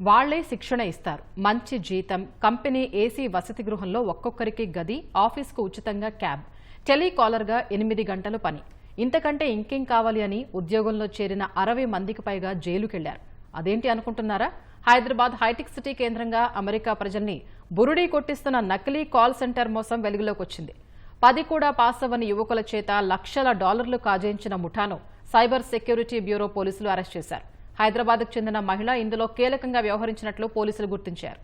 వాళ్ళే శిక్షణ ఇస్తారు. మంచి జీతం కంపెనీ ఏసీ వసతి గృహంలో ఒక్కొక్కరికి గది ఆఫీస్కు ఉచితంగా క్యాబ్. టెలికాలర్గా ఎనిమిది గంటలు పని. ఇంతకంటే ఇంకేం కావాలి అని ఉద్యోగంలో చేరిన అరవై మందికి పైగా జైలుకెళ్ళారు. అదేంటి అనుకుంటున్నారా? హైదరాబాద్ హైటెక్ సిటీ కేంద్రంగా అమెరికా ప్రజల్ని బురుడీ కొట్టిస్తున్న నకిలీ కాల్ సెంటర్ మోసం వెలుగులోకి వచ్చింది పది కూడా పాస్ అవ్వని యువకుల చేత లక్షల డాలర్లు కాజేయించిన ముఠాను సైబర్ సెక్యూరిటీ బ్యూరో పోలీసులు అరెస్ట్ చేశారు. హైదరాబాద్కు చెందిన మహిళ ఇందులో కీలకంగా వ్యవహరించినట్లు పోలీసులు గుర్తించారు.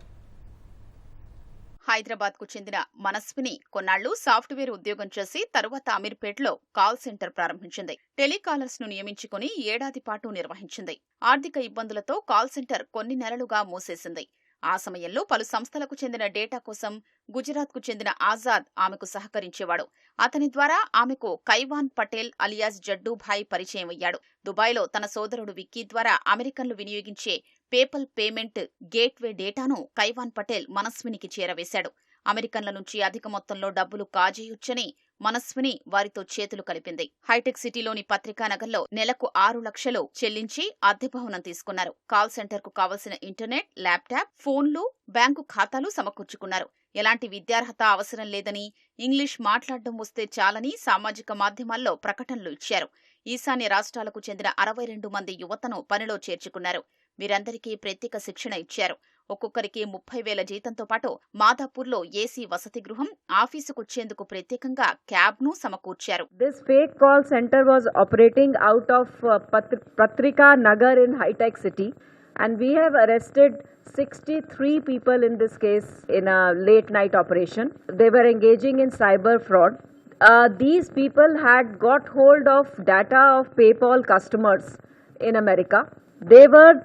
హైదరాబాద్కు చెందిన మనస్విని కొన్నాళ్ళు సాఫ్ట్వేర్ ఉద్యోగం చేసి తరువాత అమీర్పేట్లో కాల్ సెంటర్ ప్రారంభించింది. టెలికాలర్స్ను నియమించుకుని ఏడాది పాటు నిర్వహించింది. ఆర్థిక ఇబ్బందులతో కాల్ సెంటర్ కొన్ని నెలలుగా మూసేసింది. ఆ సమయంలో పలు సంస్థలకు చెందిన డేటా కోసం గుజరాత్కు చెందిన ఆజాద్ ఆమెకు సహకరించేవాడు. అతని ద్వారా ఆమెకు కైవాన్ పటేల్ అలియాస్ జడ్డూభాయ్ పరిచయం అయ్యాడు. దుబాయ్లో తన సోదరుడు విక్కీ ద్వారా అమెరికన్లు వినియోగించే పేపల్ పేమెంట్ గేట్వే డేటాను కైవాన్ పటేల్ మనస్వినికి చేరవేశాడు. అమెరికన్ల నుంచి అధిక మొత్తంలో డబ్బులు కాజేయొచ్చని మనస్విని వారితో చేతులు కలిపింది. హైటెక్ సిటీలోని పత్రికానగర్లో నెలకు ఆరు లక్షలు చెల్లించి అద్దె భవనం తీసుకున్నారు. కాల్ సెంటర్కు కావలసిన ఇంటర్నెట్ ల్యాప్టాప్ ఫోన్లు బ్యాంకు ఖాతాలు సమకూర్చుకున్నారు. ఎలాంటి విద్యార్హత అవసరం లేదని ఇంగ్లీష్ మాట్లాడడం వస్తే చాలని సామాజిక మాధ్యమాల్లో ప్రకటనలు ఇచ్చారు. ఈశాన్య రాష్ట్రాలకు చెందిన అరవై రెండు మంది యువతను పనిలో చేర్చుకున్నారు. వీరందరికీ ప్రత్యేక శిక్షణ ఇచ్చారు. ఒక్కొక్కరికి ముప్పై వేల జీతంతో పాటు మాధాపూర్లో ఏసీ వసతి గృహం ఆఫీసుకు వచ్చేందుకు ప్రత్యేకంగా క్యాబ్ను సమకూర్చారు this fake call center was operating out of Patrika Nagar in hitech city and we have arrested sixty three people in this case in late night operation they were engaging in cyber fraud these people had got hold of data of PayPal customers in America they were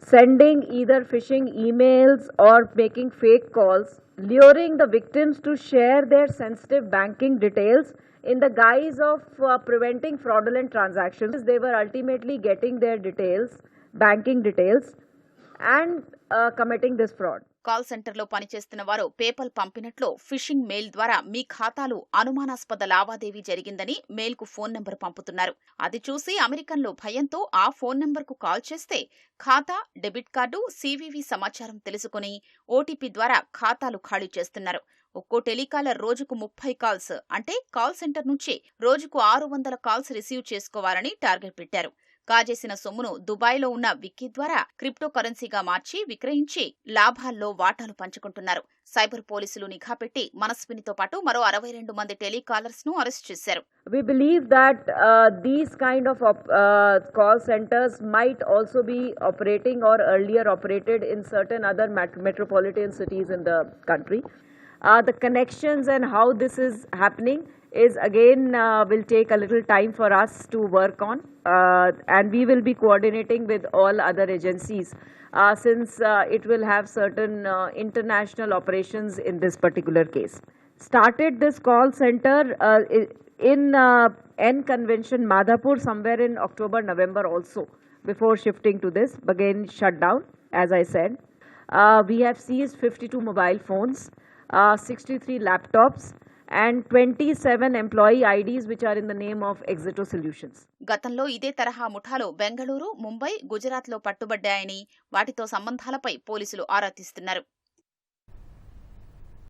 sending either phishing emails or making fake calls, luring the victims to share their sensitive banking details in the guise of uh, preventing fraudulent transactions. They were ultimately getting their details, banking details, and uh, committing this fraud. Call సెంటర్లో పనిచేస్తున్న వారు PayPal పంపినట్లు fishing mail ద్వారా మీ ఖాతాలు అనుమానాస్పద లావాదేవీ జరిగిందని మెయిల్కు phone number పంపుతున్నారు. అది చూసి అమెరికన్లు భయంతో ఆ ఫోన్ నంబర్కు కాల్ చేస్తే ఖాతా డెబిట్ కార్డు సివివి సమాచారం తెలుసుకుని ఓటీపీ ద్వారా ఖాతాలు ఖాళీ చేస్తున్నారు. ఒక్కో టెలికాలర్ రోజుకు ముప్పై కాల్స్ అంటే కాల్ సెంటర్ నుంచి రోజుకు ఆరు వందల కాల్స్ రిసీవ్ చేసుకోవాలని టార్గెట్ పెట్టారు. కాజేసిన సొమ్మును దుబాయ్లో ఉన్న విక్కీ ద్వారా క్రిప్టో కరెన్సీగా మార్చి విక్రయించి లాభాల్లో వాటాలు పంచుకుంటున్నారు. సైబర్ పోలీసులు నిఘా పెట్టి మనస్వినితో పాటు మరో అరవై రెండు మంది టెలికాలర్స్ను అరెస్ట్ చేశారు. We believe that these kind of call centers might also be operating or earlier operated in certain other metropolitan cities in the country Uh, the connections and how this is happening is again uh, will take a little time for us to work on, uh, and we will be coordinating with all other agencies. Uh, since uh, it will have certain uh, international operations in this particular case. Started this call center in N Convention Madhapur somewhere in October, November also, before shifting to this. Again, shut down, as I said. We have seized 52 mobile phones, sixty three laptops and twenty seven employee IDs which are in the name of Exito solutions గతంలో ఇదే తరహా ముఠాలు బెంగళూరు ముంబై గుజరాత్లో పట్టుబడ్డాయని వాటితో సంబంధాలపై పోలీసులు ఆరా తీస్తున్నారు